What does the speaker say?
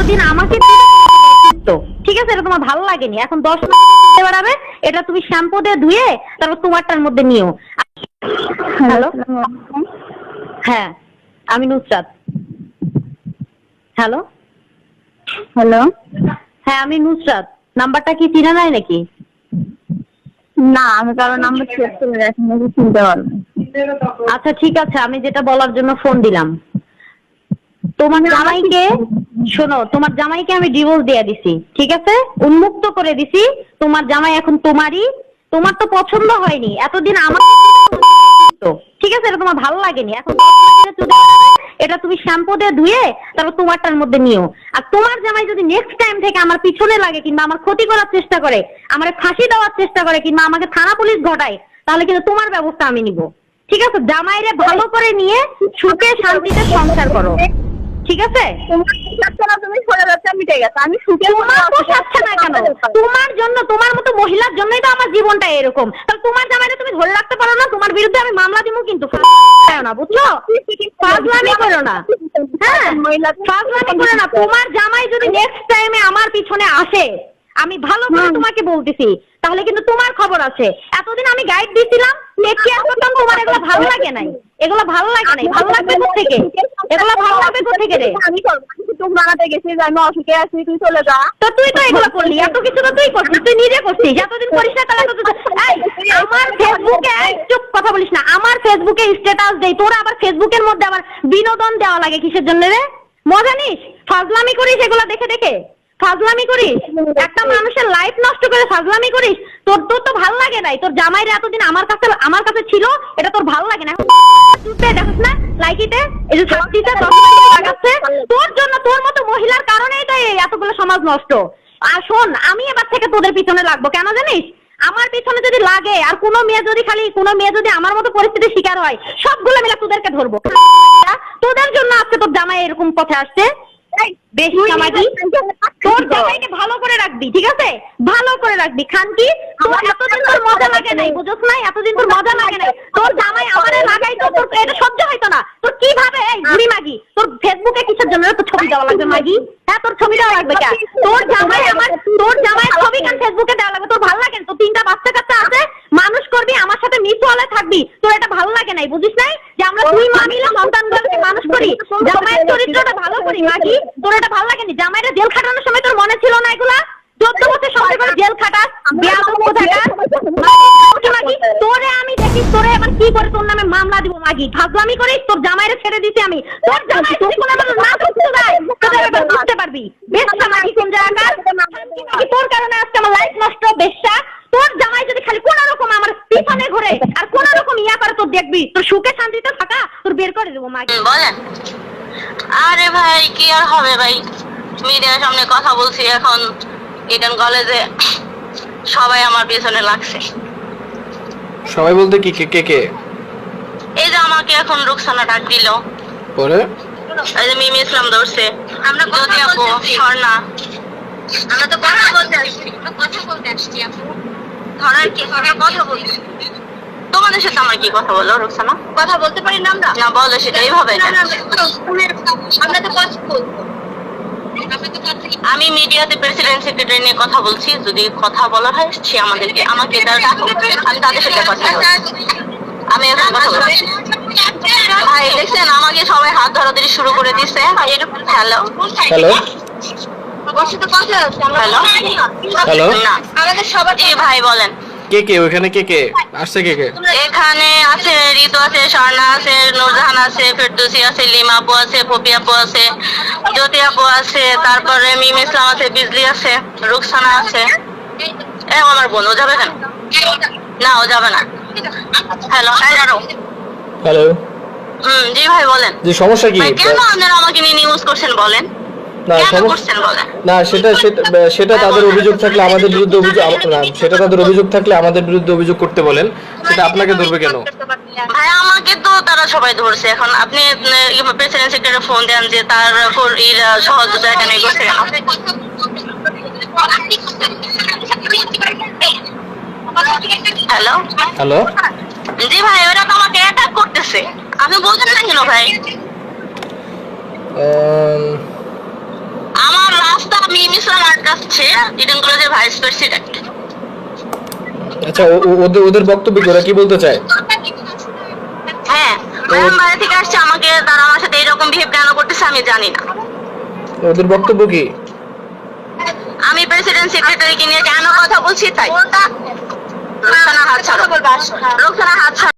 এতদিন আমাকে তো ঠিক আছে? এটা তোমার ভালো লাগেনি। এখন দশ দিতে বেড়াবে এটা তুমি শ্যাম্পু দিয়ে ধুয়ে তারপর তোমারটার মধ্যে নিও। হ্যালো হ্যাঁ আমি নুসরাত। হ্যালো হ্যালো হ্যাঁ আমি নুসরাত। নাম্বারটা কি চিনা নাই নাকি? না আমি কারও নাম্বার সেভ করে রাখি নাকি চিনতে পারব আচ্ছা ঠিক আছে। আমি যেটা বলার জন্য ফোন দিলাম। তোমার জামাইকে শোনো, তোমার জামাইকে আমি ডিভোর্স দিয়ে দিছি, ঠিক আছে? উন্মুক্ত করে দিছি, তোমার জামাই এখন তোমারই, তোমার তো পছন্দ হয়নি, এতদিন আমার ঠিক আছে? এটা তোমার ভালো লাগেনি, এখন এটা তুমি শ্যাম্পু দিয়ে ধুয়ে, তারপর তোমারটার মধ্যে নিও। আর তোমার জামাই যদি নেক্সট টাইম থেকে আমার পিছনে লাগে কিংবা আমার ক্ষতি করার চেষ্টা করে, আমার ফাঁসি দেওয়ার চেষ্টা করে কিংবা আমাকে থানা পুলিশ ঘটায়, তাহলে কিন্তু তোমার ব্যবস্থা আমি নিব। ঠিক আছে? জামাইরে ভালো করে নিয়ে সুখে শান্তিতে সংসার করো। ঠিক আছে? তোমার না তুমি সরে যাচ্ছে মিটে গেছে। আমি সুখে পোষাচ্ছে না কেন? তোমার জন্য তোমার মতো মহিলার জন্যই তো আমার জীবনটা এরকম। তাহলে তোমার তুমি ধরে রাখতে পারো না? তোমার বিরুদ্ধে আমি মামলা দিব কিন্তু। না বুঝছ? ফাজলামি করো না। হ্যাঁ ফাজলামি করো না। তোমার জামাই যদি নেক্সট টাইমে আমার পিছনে আসে আমি ভালো করে তোমাকে বলতেছি তাহলে কিন্তু তোমার খবর আছে এতদিন আমি গাইড দিছিলাম টেক কেয়ার করতাম তোমার এগুলো ভালো লাগে নাই। এগুলো ভালো লাগে নাই। ভালো লাগবে থেকে এগুলো ভালো লাগবে থেকে রে? আমি টুক বানাতে গেছি যে আমি অসুখে আছি, তুই চলে যা। তো তুই তো এগুলো করলি, এত কিছু তো তুই করছিস, তুই নিজে করছিস করিস না তাহলে আমার ফেসবুকে চুপ, কথা বলিস না, আমার ফেসবুকে স্ট্যাটাস দেই আবার ফেসবুকের মধ্যে আবার বিনোদন দেওয়া লাগে কিসের জন্য রে? মজা নিস, ফাজলামি করিস এগুলো দেখে দেখে, ফাজলামি করিস, একটা মানুষের লাইফ নষ্ট করে ফাজলামি করিস, তোর তোর তো ভালো লাগে নাই, তোর জামাইরা এতদিন আমার কাছে আমার কাছে ছিল, এটা তোর ভালো লাগে না। দেখোস না? লাইকিতে এই যে ছাত্রীতে লাগাচ্ছে তোর জন্য তোর মতো মহিলার কারণেই তো এই এতগুলো সমাজ নষ্ট। আর শোন আমি এবার থেকে তোদের পিছনে লাগবো কেন জানিস? আমার পিছনে যদি লাগে আর কোনো মেয়ে যদি খালি কোনো মেয়ে যদি আমার মতো পরিস্থিতির শিকার হয় সবগুলো মিলে তোদেরকে ধরবো। তোদের জন্য আজকে তোর জামাই এরকম পথে আসছে। বেশ তোর জামাইকে ভালো করে রাখবি ঠিক আছে? ভালো করে রাখবি। খানকি তোর এতদিন তোর মজা লাগে নাই বুঝছ নাই? এতদিন তোর মজা লাগে নাই। তোর জামাই আমারে লাগাই তো তোর এটা সহ্য হইতো না। তোর কীভাবে এই বুড়ি মাগি তোর ফেসবুকে কিসের জন্য? তোর ছবি দেওয়া লাগবে মাগি? হ্যাঁ তোর ছবি দেওয়া লাগবে কেন তোর জামাই আমার তোর জামাই ছবি কেন ফেসবুকে দেওয়া লাগবে তোর ভালো লাগে না? তোর তিনটা বাচ্চা কাচ্চা আছে মানুষ করবি আমার সাথে মিসওয়ালে থাকবি তোর এটা ভালো লাগে নাই বুঝিস নাই যে আমরা দুই মা মিলে সন্তানগুলোকে মানুষ করি জামাইয়ের করি মাগি তোর এটা ভালো লাগেনি? জামাইরা জেল খাটানোর সময় তোর মনে ছিল না এগুলা? চোদ্দ বছর সংসার করে জেল খাটাস তোরে আমি দেখিস তোরে এবার কি করে তোর নামে মামলা দিব মাগি ফাজলামি করিস, তোর জামাইরে ছেড়ে দিছি আমি। তোর জামাই যদি কোনো না করতে দেয় তোদের এবার বুঝতে পারবি। বেশা মাগি কোন জায়গাকার? তোর কারণে আজকে আমার লাইফ নষ্ট বেশা তোর জামাই যদি খালি কোন রকম আমার পিছনে ঘুরে, আর কোন রকম ইয়া করে, তোর দেখবি, তোর সুখে শান্তিতে থাকা, তোর বের করে দেবো মাগি বলেন। আরে ভাই কি আর হবে ভাই? মিডিয়ার সামনে কথা বলছি এখন ইডেন কলেজে সবাই আমার পিছনে লাগছে। সবাই বলতে কি কে কে কে? এই যে আমাকে এখন রুকসানা ডাক দিল। পরে? এই যে মিমি ইসলাম ধরছে। আমরা যদি আপু স্বর্ণা আমরা তো কথা বলতে আসছি। কথা বলতে আসছি আপু। ধরার কি? কথা বলছি তোমাদের সাথে আমার কি কথা বলো রুকসানা? কথা বলতে পারি না আমরা? না বলো সেটা এইভাবে আমরা তো কথা বলব। আমি মিডিয়াতে প্রেসিডেন্ট সেক্রেটারি নিয়ে কথা বলছি যদি কথা বলা হয় সে আমাদেরকে আমাকে আমি তাদের সাথে কথা বলব আমি এখন কথা বলছি। ভাই দেখছেন আমাকে সবাই হাত ধরাধরি শুরু করে দিছে। হ্যালো হ্যালো হ্যালো হ্যালো না। আমাদের সবার ভাই বলেন। কে কে? ওখানে কে কে? আসছে কে কে? এখানে আছে ঋতু আছে স্বর্ণা আছে নুরজাহান আছে ফেরদৌসি আছে লিমা আপু আছে পপি আপু আছে জ্যোতি আপু আছে তারপরে মিম ইসলাম আছে বিজলি আছে রুকসানা আছে। এ আমার বোন ও যাবে কেন? না ও যাবে না। হ্যালো হ্যালো হ্যালো হুম জি ভাই বলেন। যে সমস্যা কি? কেন আপনারা আমাকে নিয়ে নিউজ করছেন বলেন? না কেন সমস্যা না সেটা সেটা তাদের অভিযোগ থাকলে আমাদের বিরুদ্ধে অভিযোগ আম- না সেটা তাদের অভিযোগ থাকলে আমাদের বিরুদ্ধে অভিযোগ করতে বলেন। সেটা আপনাকে ধরবে কেন? ভাই আমাকে তো তারা সবাই ধরছে এখন। আপনি প্রেসিডেন্ট সেক্রেটারি ফোন দেন যে তার সহযোগিতা এখানে করছে। হ্যালো? হ্যালো? জি ভাই ওরা তো আমাকে অ্যাটাক করতেছে। আপনি বলছেন না কেন ভাই আম, আমার ইসলাম আর্ট আসছে ইডেন কলেজের ভাইস প্রেসিডেন্ট আচ্ছা ওদের ওদের বক্তব্য ওরা কি বলতে চায়? হ্যাঁ ম্যাডাম বাইরে থেকে আসছে আমাকে তারা আমার সাথে এরকম বিহেভ কেন করতেছে আমি জানি না। ওদের বক্তব্য কি? আমি প্রেসিডেন্ট সেক্রেটারিকে নিয়ে কেন কথা বলছি তাই? রোকসানা হাত ছাড়ো। রোকসানা হাত ছাড়ো।